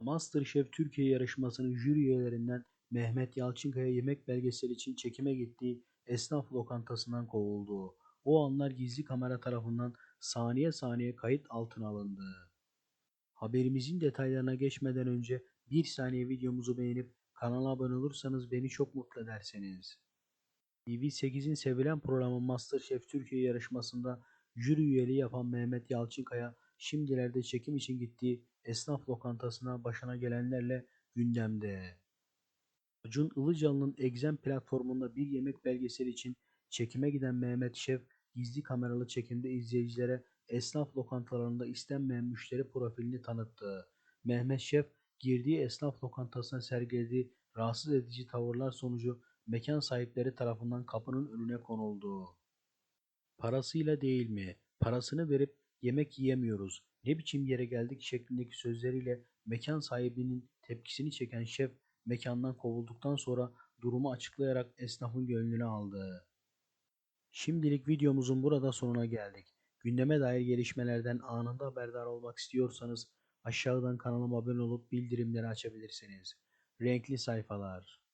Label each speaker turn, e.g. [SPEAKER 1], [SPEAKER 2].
[SPEAKER 1] MasterChef Türkiye yarışmasının jüri üyelerinden Mehmet Yalçınkaya yemek belgeseli için çekime gittiği esnaf lokantasından kovuldu. O anlar gizli kamera tarafından saniye saniye kayıt altına alındı. Haberimizin detaylarına geçmeden önce bir saniye videomuzu beğenip kanala abone olursanız beni çok mutlu edersiniz. TV8'in sevilen programı MasterChef Türkiye yarışmasında jüri üyeliği yapan Mehmet Yalçınkaya şimdilerde çekim için gittiği esnaf lokantasına başına gelenlerle gündemde. Acun Ilıcalı'nın Exem platformunda bir yemek belgeseli için çekime giden Mehmet Şef gizli kameralı çekimde izleyicilere esnaf lokantalarında istenmeyen müşteri profilini tanıttı. Mehmet Şef girdiği esnaf lokantasına sergilediği rahatsız edici tavırlar sonucu mekan sahipleri tarafından kapının önüne konuldu. Parasıyla değil mi? Parasını verip yemek yiyemiyoruz. Ne biçim yere geldik şeklindeki sözleriyle mekan sahibinin tepkisini çeken şef mekandan kovulduktan sonra durumu açıklayarak esnafın gönlünü aldı. Şimdilik videomuzun burada sonuna geldik. Gündeme dair gelişmelerden anında haberdar olmak istiyorsanız aşağıdan kanalıma abone olup bildirimleri açabilirsiniz. Renkli sayfalar.